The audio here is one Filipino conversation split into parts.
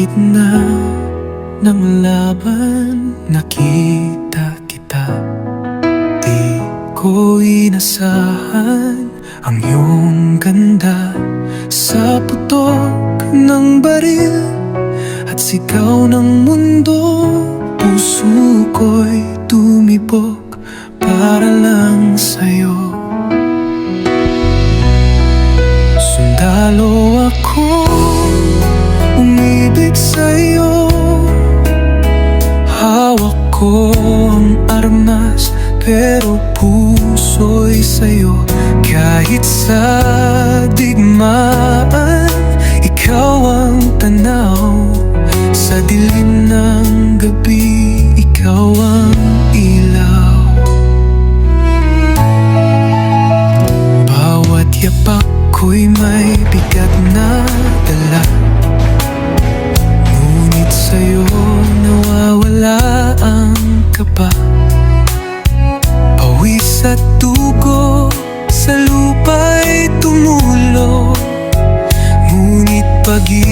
Gitna ng laban nakita kita. Di ko inasahan ang iyong ganda. Sa putok ng baril sigaw ng mundo Puso ko'y tumibok para lang sa'yo. Sundalo ako umibig sa'yo. Hawak ko ang armas pero puso'y sa'yo. Kahit sa digmaan yapak ko'y may bigat na dala. Ngunit sa'yo nawawala ang kaba. Pawis at dugo sa lupa'y tumulo. Ngunit pag-ibig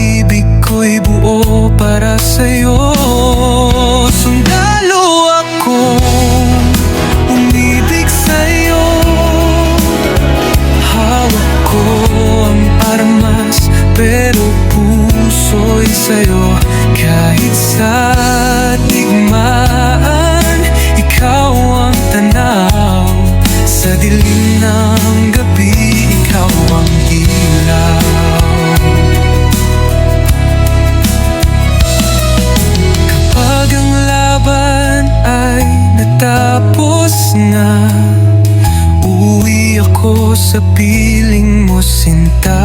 sa'yo Kahit sa digmaan Ikaw ang tanaw. Sa dilim ng gabi Ikaw ang ilaw Kapag ang laban ay natapos na Uuwi ako sa piling mo sinta